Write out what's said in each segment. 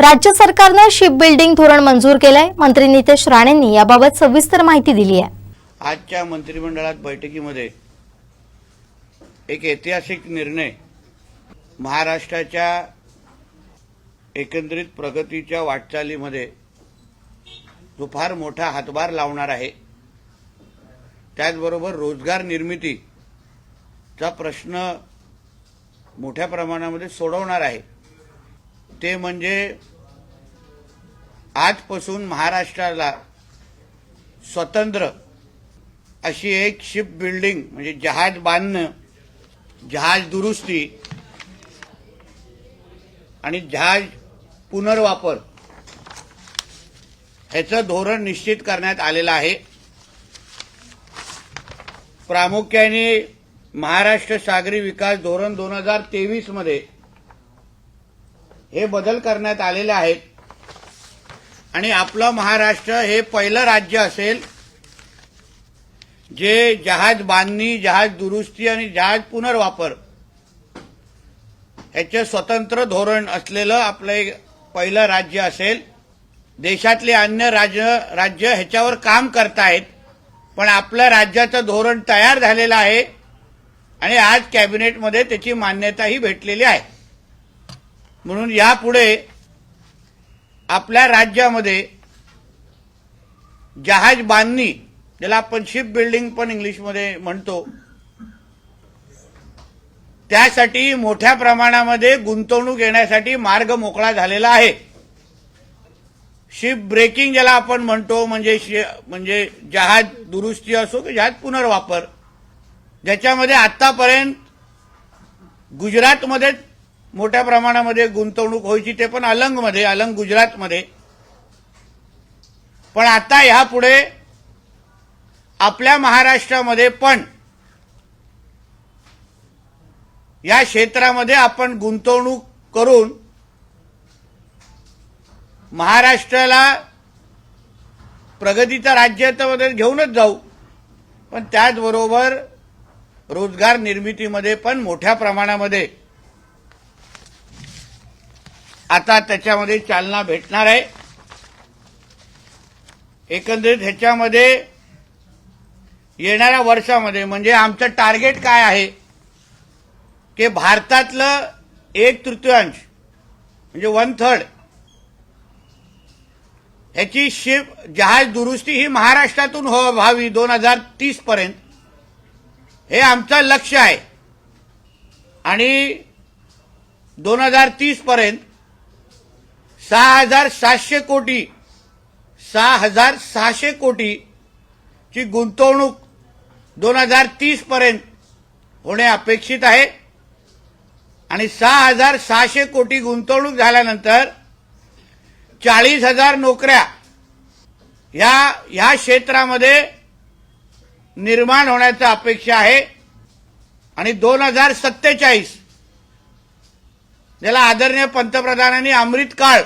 राज्य सरकारनं ship building धोरण मंजूर केलंय. मंत्री नितेश राणेंनी याबाबत सविस्तर माहिती दिली आहे. आजच्या मंत्रिमंडळात बैठकीमध्ये एक ऐतिहासिक निर्णय महाराष्ट्राच्या एकंदरीत प्रगतीच्या वाटचालीमध्ये जो फार मोठा हातभार लावणार आहे. त्याचबरोबर रोजगार निर्मितीचा प्रश्न मोठ्या प्रमाणामध्ये सोडवणार आहे. ते म्हणजे आजपासून महाराष्ट्राला स्वतंत्र अशी एक शिप बिल्डिंग म्हणजे जहाज बांधणं जहाज दुरुस्ती आणि जहाज पुनर्वापर ह्याचं धोरण निश्चित करण्यात आलेलं आहे. प्रामुख्याने महाराष्ट्र सागरी विकास धोरण दोन हजार तेवीसमध्ये हे बदल करण्यात आलेले आहेत. आणि आपलं महाराष्ट्र हे पहिलं राज्य असेल जे जहाज बांधणी जहाज दुरुस्ती आणि जहाज पुनर्वापर ह्याचं स्वतंत्र धोरण असलेलं आपलं एक पहिलं राज्य असेल. देशातले अन्य राज्य राज्य ह्याच्यावर काम करतायत पण आपल्या राज्याचं धोरण तयार झालेलं आहे आणि आज कॅबिनेटमध्ये त्याची मान्यताही भेटलेली आहे. म्हणून यापुढे आपल्या राज्यामध्ये जहाज बांधणी ज्याला आपण शिप बिल्डिंग पण इंग्लिशमध्ये म्हणतो त्यासाठी मोठ्या प्रमाणामध्ये गुंतवणूक येण्यासाठी मार्ग मोकळा झालेला आहे. शिप ब्रेकिंग ज्याला आपण म्हणतो म्हणजे म्हणजे जहाज दुरुस्ती असो की जहाज पुनर्वापर ज्याच्यामध्ये आतापर्यंत गुजरातमध्ये मोठ्या प्रमाणामध्ये गुंतवणूक व्हायची ते पण अलंगमध्ये अलंग गुजरातमध्ये. पण आता ह्यापुढे आपल्या महाराष्ट्रामध्ये पण या क्षेत्रामध्ये आपण गुंतवणूक करून महाराष्ट्राला प्रगतीचं राज्य तर घेऊनच जाऊ. पण त्याचबरोबर रोजगार निर्मितीमध्ये पण मोठ्या प्रमाणामध्ये आता त्याच्यामध्ये चालना भेटणार आहे. एकंदरीत ह्याच्यामध्ये येणाऱ्या वर्षामध्ये म्हणजे आमचं टार्गेट काय आहे? की भारतातलं एक तृतीयांश म्हणजे वन थर्ड ह्याची शिप जहाज दुरुस्ती ही महाराष्ट्रातून हो व्हावी दोन हजार तीस पर्यंत. हे आमचं लक्ष आहे. आणि दोन हजार तीस पर्यंत सहा हजार सातशे कोटी सहा हजार सहाशे कोटी ची गुंतवणूक दोन हजार तीस पर्यंत होणे अपेक्षित आहे. आणि सहा हजार सहाशे कोटी गुंतवणूक झाल्यानंतर चाळीस हजार नोकऱ्या ह्या ह्या क्षेत्रामध्ये निर्माण होण्याचं अपेक्षा आहे. आणि दोन हजार सत्तेचाळीस ज्याला आदरणीय पंतप्रधानांनी अमृत काळ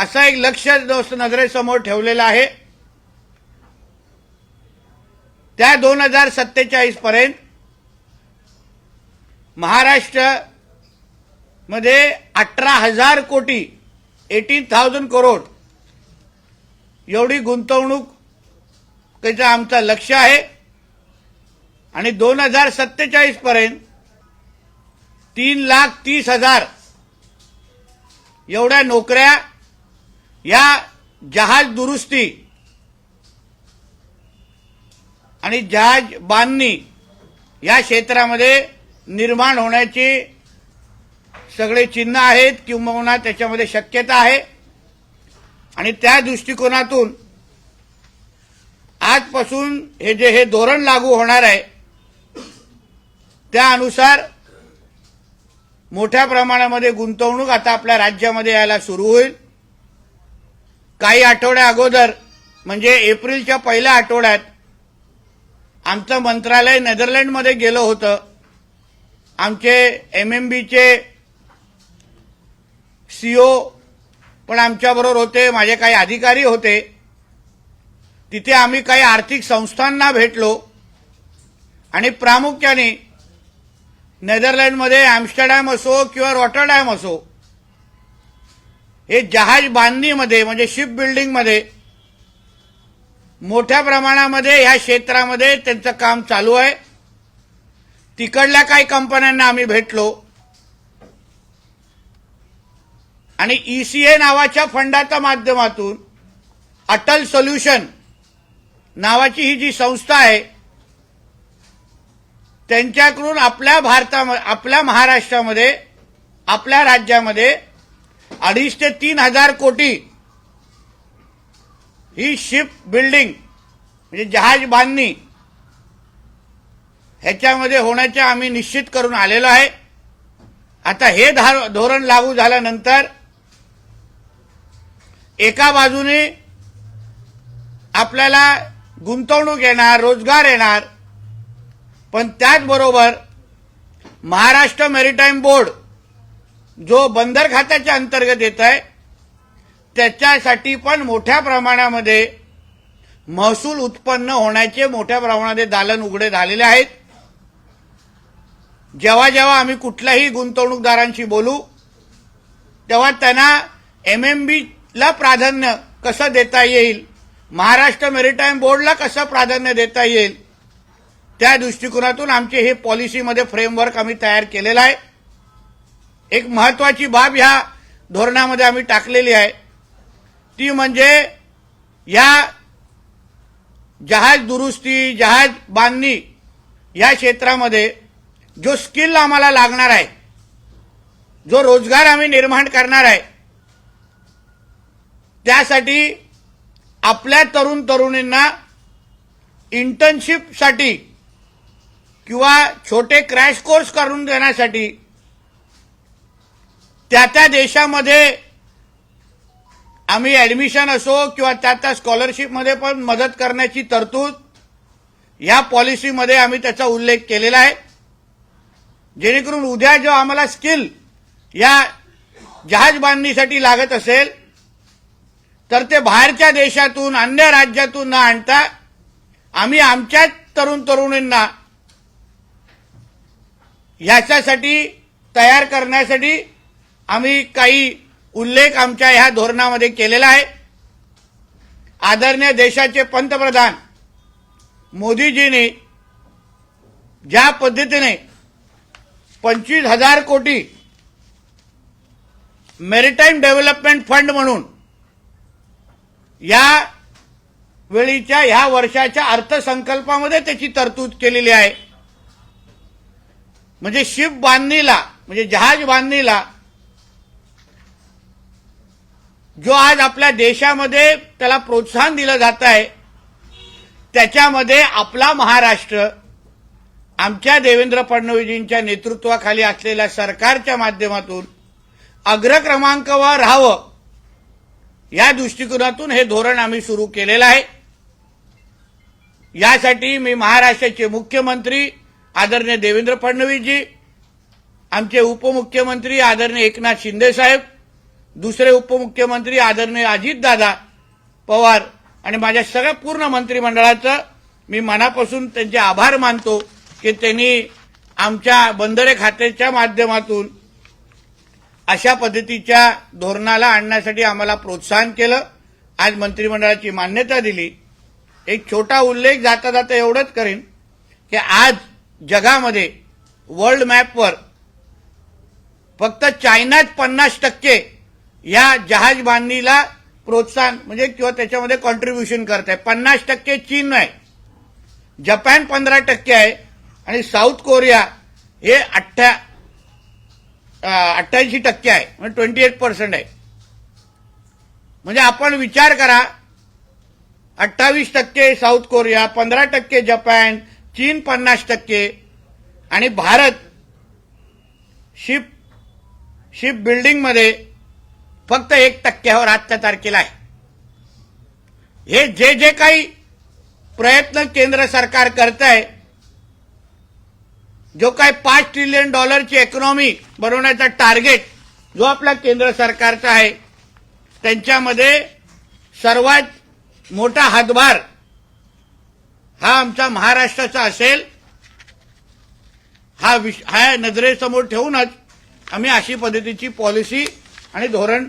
असा एक लक्ष दोस्त नजरेसमोर ठेवलेला आहे. त्या दोन हजार सत्तेचाळीस पर्यंत महाराष्ट्रमध्ये अठरा हजार कोटी एटीन थाउजंड करोड एवढी गुंतवणूक त्याचं आमचं लक्ष आहे. आणि दोन हजार सत्तेचाळीस पर्यंत तीन लाख तीस हजार एवढ्या नोकऱ्या या जहाज दुरुस्ती आणि जहाज बांधणी या क्षेत्रामध्ये निर्माण होण्याची सगळे चिन्ह आहेत किंबहुना त्याच्यामध्ये शक्यता आहे. आणि त्या दृष्टिकोनातून आजपासून हे जे हे धोरण लागू होणार आहे त्यानुसार मोठ्या प्रमाणामध्ये गुंतवणूक आता आपल्या राज्यामध्ये यायला सुरू होईल. काही आठवड्या अगोदर म्हणजे एप्रिलच्या पहिल्या आठवड्यात आमचं मंत्रालय नेदरलँडमध्ये गेलं होतं. आमचे एम एम बीचे सीओ पण आमच्याबरोबर होते माझे काही अधिकारी होते. तिथे आम्ही काही आर्थिक संस्थांना भेटलो. आणि प्रामुख्याने नेदरलँडमध्ये ॲम्स्टरडॅम असो किंवा रॉटरडॅम असो हे जहाज बांधणीमध्ये म्हणजे शिप बिल्डिंगमध्ये मोठ्या प्रमाणामध्ये ह्या क्षेत्रामध्ये त्यांचं काम चालू आहे. तिकडल्या काही कंपन्यांना आम्ही भेटलो. आणि ईसीए नावाच्या फंडाच्या माध्यमातून अटल सोल्युशन नावाची ही जी संस्था आहे त्यांच्याकडून आपल्या भारतामध्ये आपल्या महाराष्ट्रामध्ये आपल्या राज्यामध्ये अडीच ते तीन हजार कोटी ही शिप बिल्डिंग म्हणजे जहाज बांधणी ह्याच्यामध्ये होण्याच्या आम्ही निश्चित करून आलेलो आहे. आता हे धार- धोरण लागू झाल्यानंतर एका बाजूने आपल्याला गुंतवणूक येणार रोजगार येणार पण त्याचबरोबर महाराष्ट्र मेरीटाईम बोर्ड जो बंदर खात्याच्या अंतर्गत येत आहे त्याच्यासाठी पण मोठ्या प्रमाणामध्ये महसूल उत्पन्न होण्याचे मोठ्या प्रमाणामध्ये दालन उघडे झालेले आहेत. जेव्हा जेव्हा आम्ही कुठल्याही गुंतवणूकदारांशी बोलू तेव्हा त्यांना एम एम बीला प्राधान्य कसं देता येईल महाराष्ट्र मेरीटाईम बोर्डला कसं प्राधान्य देता येईल त्या दृष्टिकोनातून आमचे हे पॉलिसीमध्ये फ्रेमवर्क आम्ही तयार केलेलं आहे. एक महत्वाची बाब ह्या धोरणामध्ये आम्ही टाकलेली आहे. ती म्हणजे या जहाज दुरुस्ती जहाज बांधणी या क्षेत्रामध्ये जो स्किल आम्हाला लागणार आहे जो रोजगार आम्ही निर्माण करणार आहे त्यासाठी आपल्या तरुण तरुणींना इंटर्नशिपसाठी किंवा छोटे क्रॅश कोर्स करून देण्यासाठी त्या त्या देशामध्ये आम्ही ऍडमिशन असो किंवा त्या त्या स्कॉलरशिपमध्ये पण मदत करण्याची तरतूद या पॉलिसीमध्ये आम्ही त्याचा उल्लेख केलेला आहे. जेणेकरून उद्या जो आम्हाला स्किल या जहाज बांधणीसाठी लागत असेल तर ते बाहेरच्या देशातून अन्य राज्यातून न आणता आम्ही आमच्याच तरुण तरुणींना ह्याच्यासाठी तयार करण्यासाठी आम्ही काही उल्लेख आमच्या ह्या धोरणामध्ये केलेला आहे. आदरणीय देशाचे पंतप्रधान मोदीजींनी ज्या पद्धतीने पंचवीस हजार कोटी मेरिटाईम डेव्हलपमेंट फंड म्हणून या वेळीच्या ह्या वर्षाच्या अर्थसंकल्पामध्ये त्याची तरतूद केलेली आहे. म्हणजे शिप बांधणीला म्हणजे जहाज बांधणीला जो आज आपल्या देशामध्ये त्याला प्रोत्साहन दिलं जात आहे त्याच्यामध्ये आपला महाराष्ट्र आमच्या देवेंद्र फडणवीसजींच्या नेतृत्वाखाली असलेल्या सरकारच्या माध्यमातून अग्रक्रमांकावर राहावं या दृष्टिकोनातून हे धोरण आम्ही सुरू केलेलं आहे. यासाठी मी महाराष्ट्राचे मुख्यमंत्री आदरणीय देवेंद्र फडणवीसजी आमचे उपमुख्यमंत्री आदरणीय एकनाथ शिंदे साहेब दुसरे उपमुख्यमंत्री आदरणीय अजितदादा पवार आणि माझ्या सगळ्या पूर्ण मंत्रिमंडळाचं मी मनापासून त्यांचे आभार मानतो की त्यांनी आमच्या बंदरे खात्याच्या माध्यमातून अशा पद्धतीच्या धोरणाला आणण्यासाठी आम्हाला प्रोत्साहन केलं. आज मंत्रिमंडळाची मान्यता दिली. एक छोटा उल्लेख जाता जाता एवढंच करेन की आज जगामध्ये वर्ल्ड मॅपवर फक्त चायनाच पन्नास टक्के या जहाज बांधणीला प्रोत्साहन म्हणजे किंवा त्याच्यामध्ये कॉन्ट्रीब्युशन करत आहे पन्नास टक्के चीन आहे. जपान पंधरा टक्के आहे. आणि साऊथ कोरिया हे अठ्ठ्या अठ्ठ्याऐंशी टक्के आहे. म्हणजे ट्वेंटी एट पर्सेंट आहे. म्हणजे आपण विचार करा अठ्ठावीस टक्के साऊथ कोरिया पंधरा टक्के जपान चीन पन्नास टक्के आणि भारत शिप शिप बिल्डिंगमध्ये फक्त एक टक्क्यावर हो आजच्या तारखेला आहे. हे जे जे काही प्रयत्न केंद्र सरकार करत आहे जो काय पाच ट्रिलियन डॉलरची इकॉनॉमी बनवण्याचा टार्गेट जो आपला केंद्र सरकारचा आहे त्यांच्यामध्ये सर्वात मोठा हातभार हा आमचा महाराष्ट्राचा असेल हा विष हा नजरेसमोर ठेवूनच आम्ही अशी पद्धतीची पॉलिसी आणि धोरण